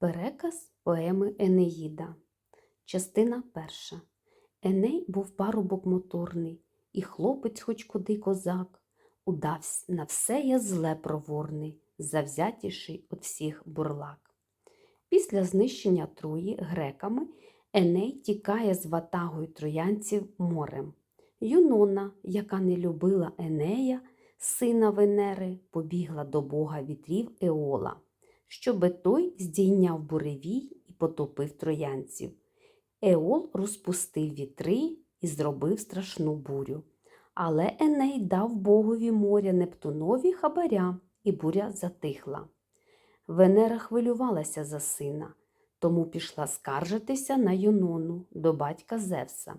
Переказ поеми Енеїда. Частина перша. Еней був парубок моторний, і хлопець, хоч куди козак, удавсь на все я зле проворний, завзятіший от всіх бурлак. Після знищення Трої греками Еней тікає з ватагою троянців морем. Юнона, яка не любила Енея, сина Венери, побігла до бога вітрів Еола щоби той здійняв буревій і потопив троянців. Еол розпустив вітри і зробив страшну бурю. Але Еней дав богові моря Нептунові хабаря, і буря затихла. Венера хвилювалася за сина, тому пішла скаржитися на Юнону до батька Зевса.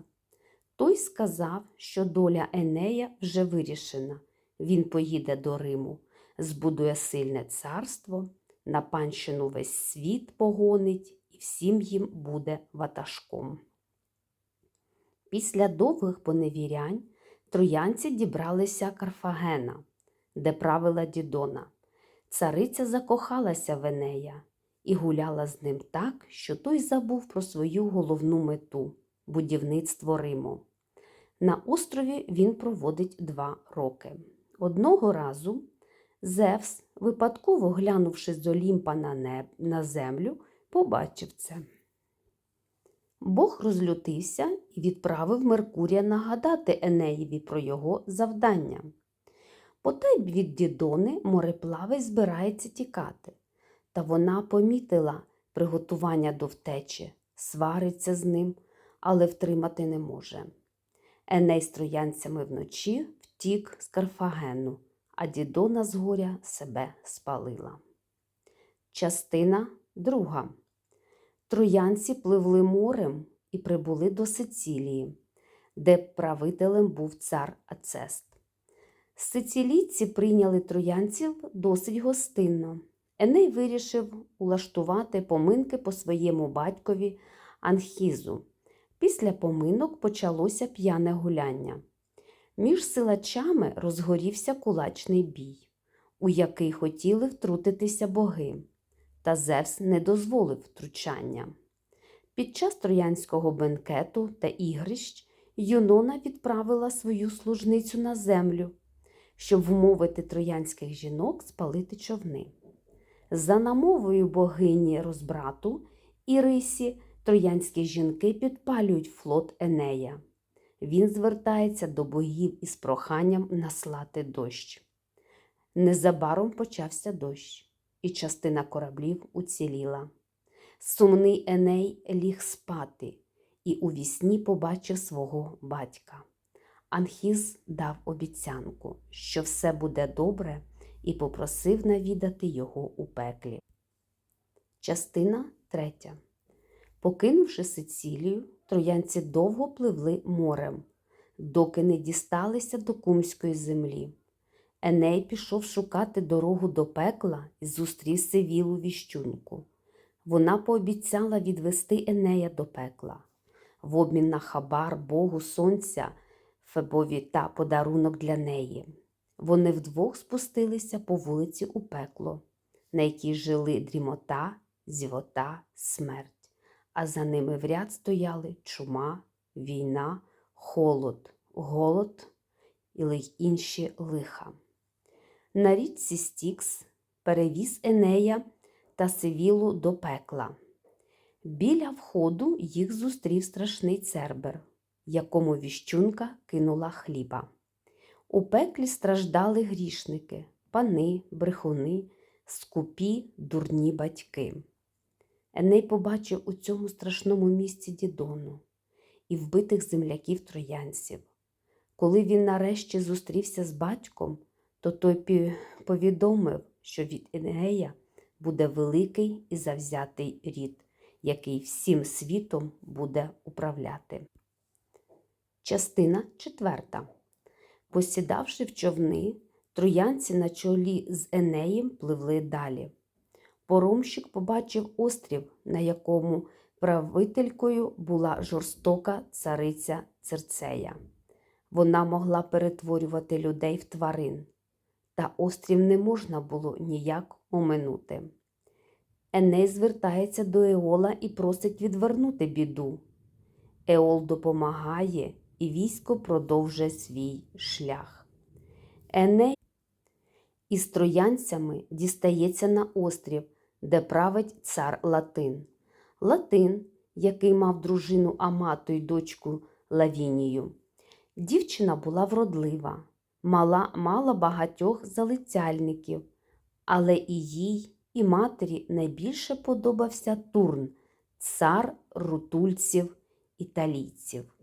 Той сказав, що доля Енея вже вирішена. Він поїде до Риму, збудує сильне царство, на панщину весь світ погонить і всім їм буде ватажком. Після довгих поневірянь троянці дібралися Карфагена, де правила Дідона. Цариця закохалася в Енея і гуляла з ним так, що той забув про свою головну мету будівництво Риму. На острові він проводить два роки. Одного разу Зевс, випадково глянувши з Олімпа на, неб, на землю, побачив це. Бог розлютився і відправив Меркурія нагадати Енеєві про його завдання. Потай від Дідони мореплавець збирається тікати, та вона помітила приготування до втечі, свариться з ним, але втримати не може. Еней з троянцями вночі втік з Карфагену а дідона з горя себе спалила. Частина друга. Троянці пливли морем і прибули до Сицилії, де правителем був цар Ацест. Сицилійці прийняли троянців досить гостинно. Еней вирішив улаштувати поминки по своєму батькові Анхізу. Після поминок почалося п'яне гуляння. Між силачами розгорівся кулачний бій, у який хотіли втрутитися боги, та Зевс не дозволив втручання. Під час троянського бенкету та ігрищ Юнона відправила свою служницю на землю, щоб вмовити троянських жінок спалити човни. За намовою богині розбрату і рисі троянські жінки підпалюють флот Енея він звертається до богів із проханням наслати дощ. Незабаром почався дощ, і частина кораблів уціліла. Сумний Еней ліг спати і у вісні побачив свого батька. Анхіз дав обіцянку, що все буде добре, і попросив навідати його у пеклі. Частина третя. Покинувши Сицилію, троянці довго пливли морем, доки не дісталися до кумської землі. Еней пішов шукати дорогу до пекла і зустрів Севілу віщунку. Вона пообіцяла відвести Енея до пекла. В обмін на хабар Богу Сонця, Фебові та подарунок для неї. Вони вдвох спустилися по вулиці у пекло, на якій жили дрімота, зівота, смерть а за ними в ряд стояли чума, війна, холод, голод і інші лиха. На річці Стікс перевіз Енея та Севілу до пекла. Біля входу їх зустрів страшний цербер, якому віщунка кинула хліба. У пеклі страждали грішники, пани, брехуни, скупі, дурні батьки. Еней побачив у цьому страшному місці Дідону і вбитих земляків троянців. Коли він нарешті зустрівся з батьком, то той повідомив, що від Енея буде великий і завзятий рід, який всім світом буде управляти. Частина четверта. Посідавши в човни, троянці на чолі з Енеєм пливли далі. Поромщик побачив острів, на якому правителькою була жорстока цариця Церцея. Вона могла перетворювати людей в тварин, та острів не можна було ніяк оминути. Еней звертається до Еола і просить відвернути біду. Еол допомагає, і військо продовжує свій шлях. Еней із троянцями дістається на острів, де править цар Латин. Латин, який мав дружину Амату й дочку Лавінію. Дівчина була вродлива, мала, мала багатьох залицяльників, але і їй, і матері найбільше подобався Турн, цар рутульців італійців.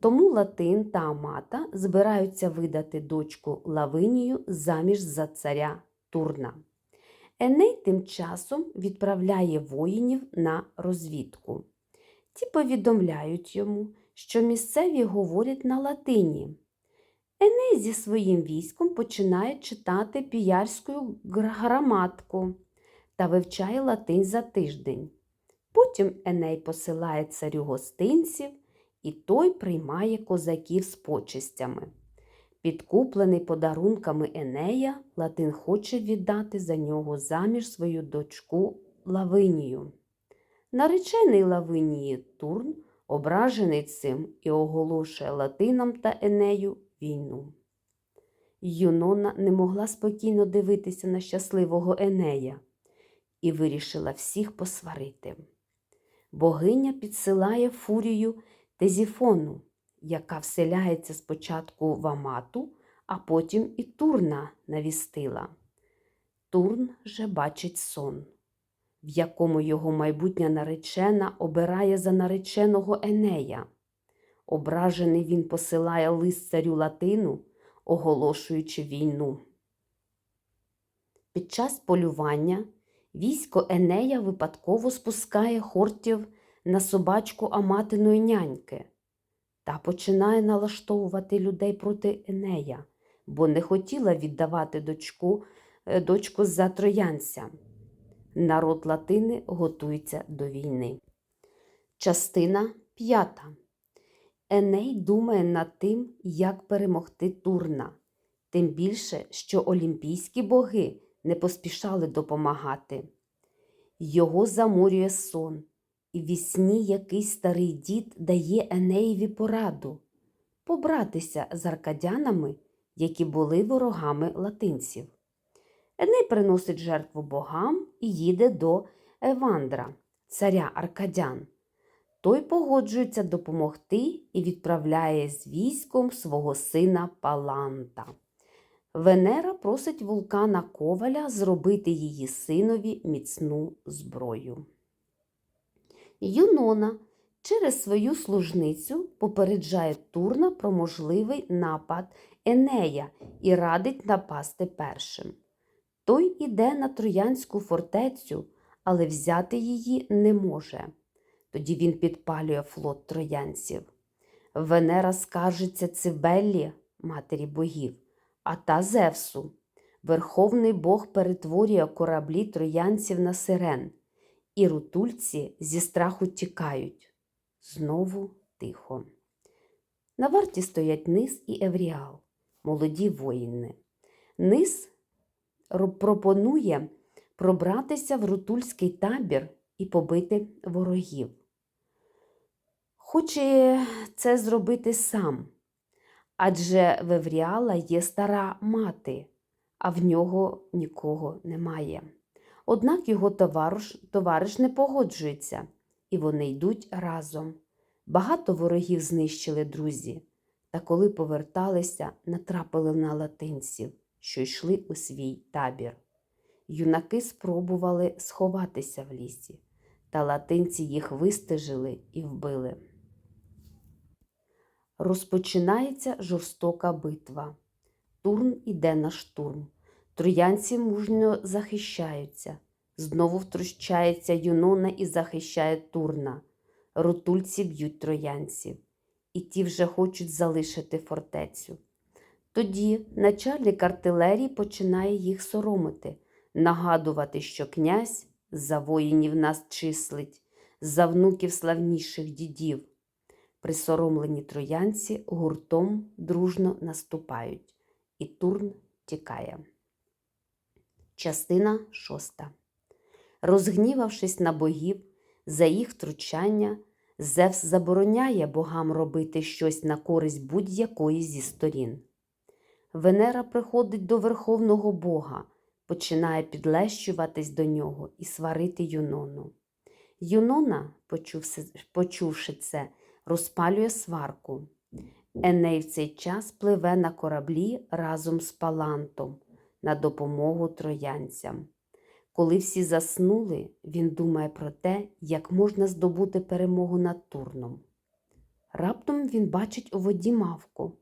Тому Латин та Амата збираються видати дочку Лавинію заміж за царя Турна. Еней тим часом відправляє воїнів на розвідку. Ті повідомляють йому, що місцеві говорять на латині. Еней зі своїм військом починає читати піярську граматку та вивчає латинь за тиждень. Потім Еней посилає царю гостинців, і той приймає козаків з почестями. Підкуплений подарунками Енея, Латин хоче віддати за нього заміж свою дочку Лавинію. Наречений Лавинії Турн ображений цим і оголошує Латинам та Енею війну. Юнона не могла спокійно дивитися на щасливого Енея і вирішила всіх посварити. Богиня підсилає фурію Тезіфону, яка вселяється спочатку в Амату, а потім і Турна навістила. Турн же бачить сон, в якому його майбутня наречена обирає за нареченого Енея. Ображений він посилає лист царю Латину, оголошуючи війну. Під час полювання військо Енея випадково спускає хортів на собачку Аматиної няньки та починає налаштовувати людей проти Енея, бо не хотіла віддавати дочку, е, дочку за троянця. Народ Латини готується до війни. Частина п'ята. Еней думає над тим, як перемогти Турна, тим більше, що олімпійські боги не поспішали допомагати. Його заморює сон, і вісні якийсь старий дід дає Енеєві пораду побратися з аркадянами, які були ворогами латинців. Еней приносить жертву богам і їде до Евандра, царя Аркадян. Той погоджується допомогти і відправляє з військом свого сина Паланта. Венера просить вулкана Коваля зробити її синові міцну зброю. Юнона через свою служницю попереджає Турна про можливий напад Енея і радить напасти першим. Той іде на Троянську фортецю, але взяти її не може. Тоді він підпалює флот троянців. Венера скаржиться Цибеллі, матері богів, а та Зевсу. Верховний Бог перетворює кораблі троянців на сирен, і рутульці зі страху тікають. Знову тихо. На варті стоять Низ і Евріал, молоді воїни. Низ пропонує пробратися в рутульський табір і побити ворогів. Хоче це зробити сам, адже в Евріала є стара мати, а в нього нікого немає. Однак його товариш, товариш не погоджується, і вони йдуть разом. Багато ворогів знищили друзі, та коли поверталися, натрапили на латинців, що йшли у свій табір. Юнаки спробували сховатися в лісі, та латинці їх вистежили і вбили. Розпочинається жорстока битва. Турн іде на штурм. Троянці мужньо захищаються. Знову втручається Юнона і захищає Турна. Рутульці б'ють троянців, і ті вже хочуть залишити фортецю. Тоді начальник артилерії починає їх соромити, нагадувати, що князь за воїнів нас числить, за внуків славніших дідів. Присоромлені троянці гуртом дружно наступають, і Турн тікає. Частина шоста. Розгнівавшись на богів за їх втручання, Зевс забороняє богам робити щось на користь будь-якої зі сторін. Венера приходить до верховного Бога, починає підлещуватись до нього і сварити Юнону. Юнона, почувши, це, розпалює сварку. Еней в цей час пливе на кораблі разом з Палантом на допомогу троянцям. Коли всі заснули, він думає про те, як можна здобути перемогу над Турном. Раптом він бачить у воді мавку.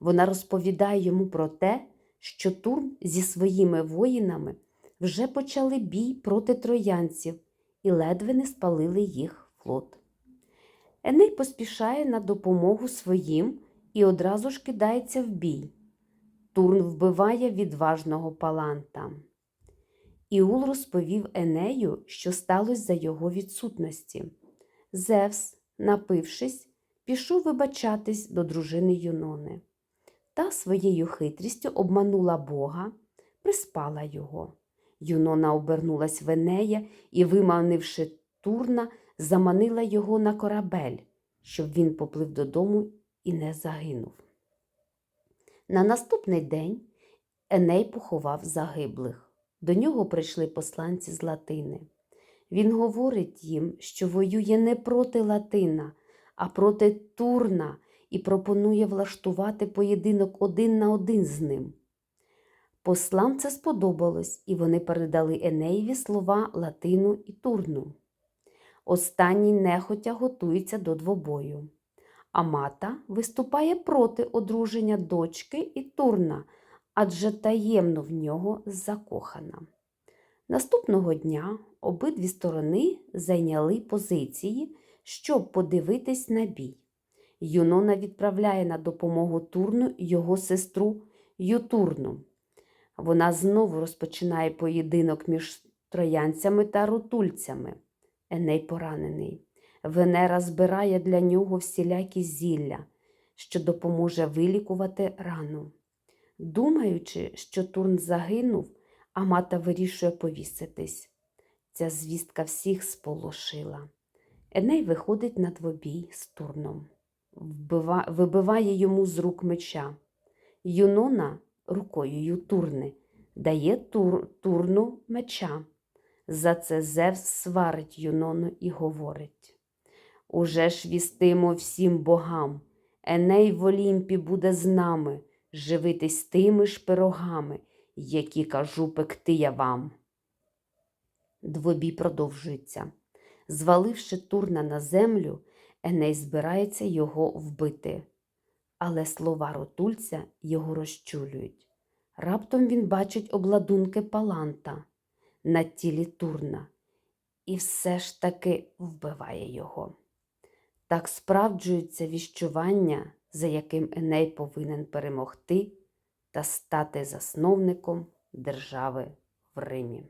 Вона розповідає йому про те, що Турн зі своїми воїнами вже почали бій проти троянців і ледве не спалили їх флот. Еней поспішає на допомогу своїм і одразу ж кидається в бій. Турн вбиває відважного паланта. Іул розповів Енею, що сталося за його відсутності. Зевс, напившись, пішов вибачатись до дружини Юнони. Та своєю хитрістю обманула Бога, приспала його. Юнона обернулась в Енея і, виманивши Турна, заманила його на корабель, щоб він поплив додому і не загинув. На наступний день Еней поховав загиблих. До нього прийшли посланці з Латини. Він говорить їм, що воює не проти Латина, а проти Турна і пропонує влаштувати поєдинок один на один з ним. Послам це сподобалось, і вони передали Енеєві слова Латину і Турну. Останній нехотя готується до двобою. Амата виступає проти одруження дочки і Турна, адже таємно в нього закохана. Наступного дня обидві сторони зайняли позиції, щоб подивитись на бій. Юнона відправляє на допомогу Турну його сестру Ютурну. Вона знову розпочинає поєдинок між троянцями та рутульцями. Еней поранений. Венера збирає для нього всілякі зілля, що допоможе вилікувати рану. Думаючи, що Турн загинув, Амата вирішує повіситись. Ця звістка всіх сполошила. Еней виходить на двобій з Турном, вибиває йому з рук меча. Юнона рукою Ютурни дає тур, Турну меча. За це Зевс сварить Юнону і говорить Уже ж вістимо всім богам, Еней в Олімпі буде з нами, живитись тими ж пирогами, які кажу пекти я вам. Двобій продовжується. Зваливши Турна на землю, Еней збирається його вбити. Але слова ротульця його розчулюють. Раптом він бачить обладунки паланта на тілі Турна і все ж таки вбиває його. Так справджується віщування, за яким Еней повинен перемогти та стати засновником держави в Римі.